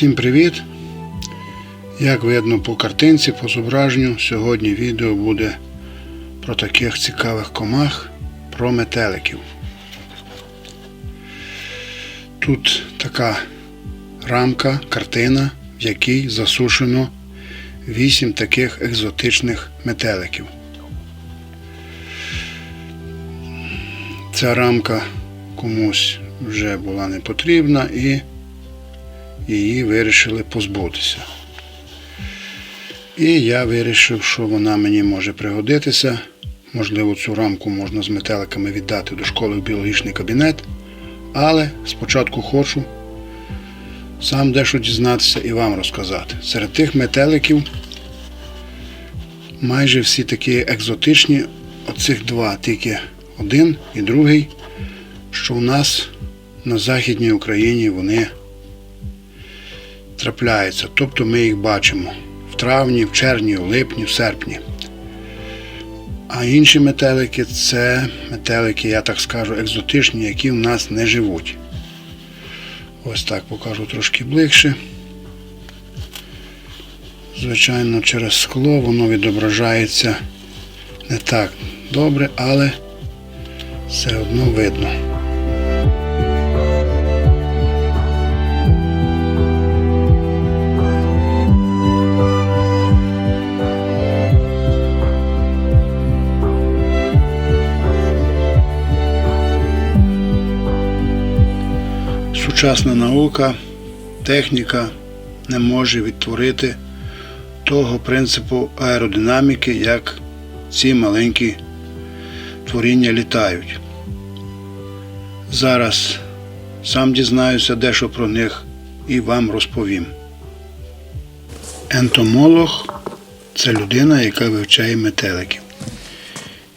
Всім привіт! Як видно по картинці, по зображенню, сьогодні відео буде про таких цікавих комах, про метеликів. Тут така рамка, картина, в якій засушено 8 таких екзотичних метеликів. Ця рамка комусь вже була не потрібна і її вирішили позбутися. І я вирішив, що вона мені може пригодитися. Можливо, цю рамку можна з метеликами віддати до школи в біологічний кабінет. Але спочатку хочу сам дещо дізнатися і вам розказати. Серед тих метеликів майже всі такі екзотичні, оцих два, тільки один і другий, що у нас на Західній Україні вони трапляються. Тобто ми їх бачимо в травні, в червні, в липні, в серпні. А інші метелики це метелики, я так скажу, екзотичні, які в нас не живуть. Ось так покажу трошки ближче. Звичайно, через скло воно відображається не так добре, але все одно видно. Сучасна наука, техніка не може відтворити того принципу аеродинаміки, як ці маленькі творіння літають. Зараз сам дізнаюся дещо про них і вам розповім. Ентомолог це людина, яка вивчає метеликів.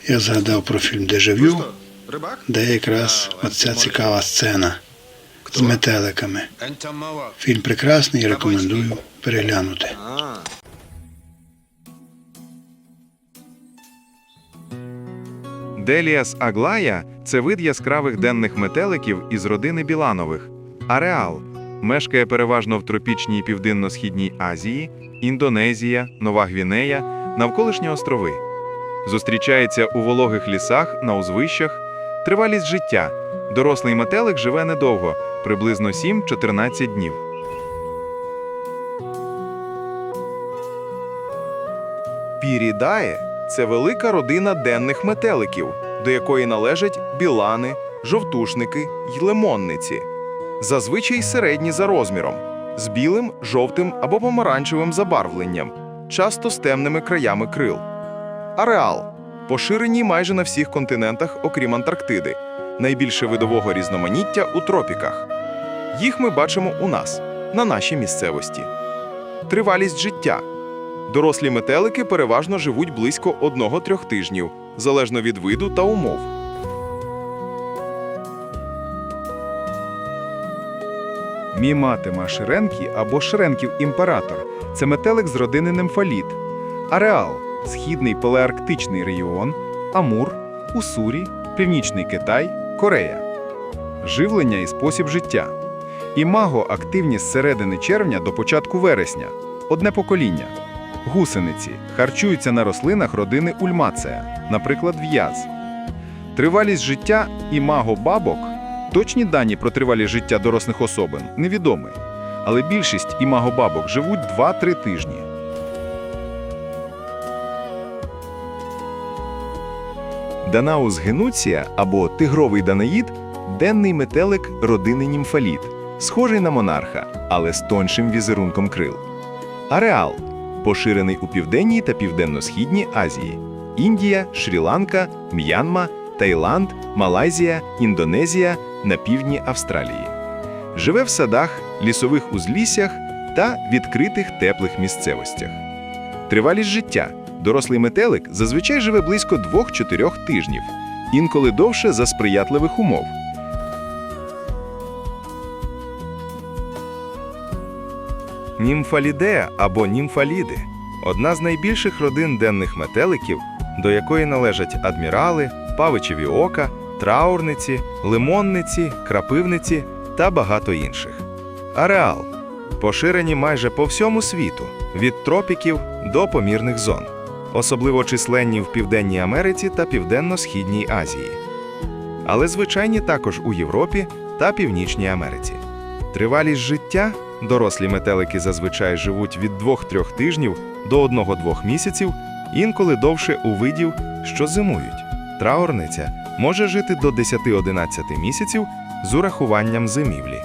Я згадав про фільм Дежавю, де якраз оця цікава сцена з метеликами. Фільм прекрасний рекомендую переглянути. Деліас аглая це вид яскравих денних метеликів із родини біланових. Ареал мешкає переважно в тропічній південно-східній Азії, Індонезія, Нова Гвінея, навколишні острови. Зустрічається у вологих лісах, на узвищах. Тривалість життя. Дорослий метелик живе недовго, приблизно 7-14 днів. Пірідає це велика родина денних метеликів, до якої належать білани, жовтушники й лимонниці. Зазвичай середні за розміром, з білим, жовтим або помаранчевим забарвленням, часто з темними краями крил. Ареал поширені майже на всіх континентах, окрім Антарктиди, найбільше видового різноманіття у тропіках. Їх ми бачимо у нас, на нашій місцевості. Тривалість життя. Дорослі метелики переважно живуть близько 1-3 тижнів, залежно від виду та умов. Міматима ширенкі або ширенків імператор це метелик з родини немфаліт. Ареал східний палеарктичний регіон, Амур, Уссурі, Північний Китай, Корея. Живлення і спосіб життя. Імаго активні з середини червня до початку вересня. Одне покоління. Гусениці харчуються на рослинах родини ульмацея, наприклад, в'яз. Тривалість життя імаго бабок точні дані про тривалість життя дорослих особин невідомі, але більшість імаго бабок живуть 2-3 тижні. Данаус генуція або тигровий данаїд денний метелик родини німфаліт, схожий на монарха, але з тоншим візерунком крил. Ареал поширений у південній та південно-східній Азії: Індія, Шрі-Ланка, М'янма, Таїланд, Малайзія, Індонезія на півдні Австралії. Живе в садах, лісових узліссях та відкритих теплих місцевостях. Тривалість життя. Дорослий метелик зазвичай живе близько 2-4 тижнів, інколи довше за сприятливих умов. Німфалідея або німфаліди одна з найбільших родин денних метеликів, до якої належать адмірали, павичеві ока, траурниці, лимонниці, крапивниці та багато інших. Ареал Поширені майже по всьому світу, від тропіків до помірних зон, особливо численні в Південній Америці та Південно-Східній Азії. Але звичайні також у Європі та Північній Америці. Тривалість життя дорослі метелики зазвичай живуть від 2-3 тижнів до 1-2 місяців, інколи довше у видів, що зимують. Траурниця може жити до 10-11 місяців з урахуванням зимівлі.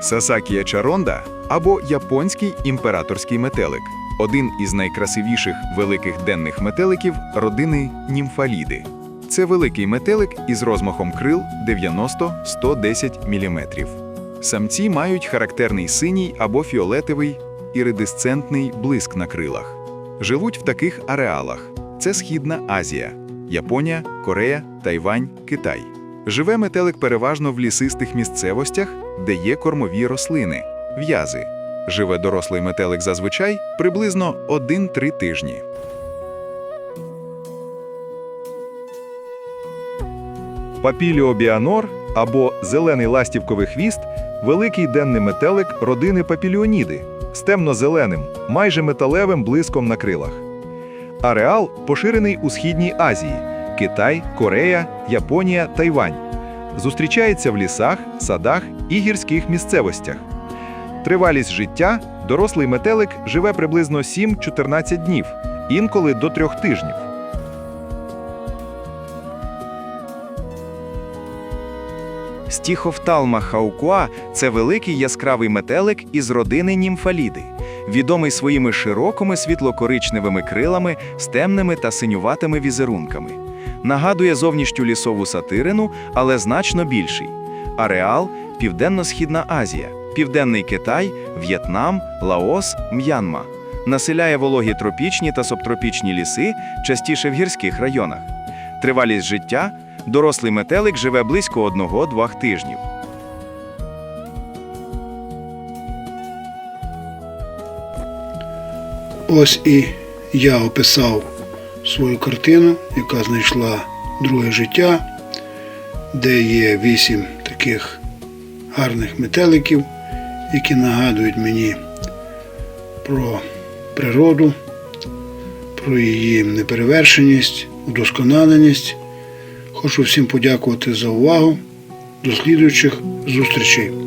Сасакія чаронда або японський імператорський метелик один із найкрасивіших великих денних метеликів родини німфаліди. Це великий метелик із розмахом крил 90-110 мм. Самці мають характерний синій або фіолетовий іридисцентний блиск на крилах. Живуть в таких ареалах: це Східна Азія, Японія, Корея, Тайвань, Китай. Живе метелик переважно в лісистих місцевостях, де є кормові рослини, в'язи. Живе дорослий метелик зазвичай приблизно 1-3 тижні. Папіліобіанор або зелений ластівковий хвіст великий денний метелик родини папіліоніди з темно-зеленим, майже металевим блиском на крилах. Ареал поширений у Східній Азії Китай, Корея, Японія, Тайвань. Зустрічається в лісах, садах і гірських місцевостях. Тривалість життя дорослий метелик живе приблизно 7-14 днів, інколи до 3 тижнів. Стіхофталма хаукуа це великий яскравий метелик із родини німфаліди, відомий своїми широкими світло-коричневими крилами з темними та синюватими візерунками. Нагадує зовнішню лісову сатирину, але значно більший. Ареал Південно-Східна Азія, Південний Китай, В'єтнам, Лаос, М'янма. Населяє вологі тропічні та субтропічні ліси, частіше в гірських районах. Тривалість життя Дорослий метелик живе близько 1-2 тижнів. Ось і я описав свою картину, яка знайшла друге життя, де є вісім таких гарних метеликів, які нагадують мені про природу, про її неперевершеність, удосконаленість. Хочу всім подякувати за увагу. До слідуючих зустрічей.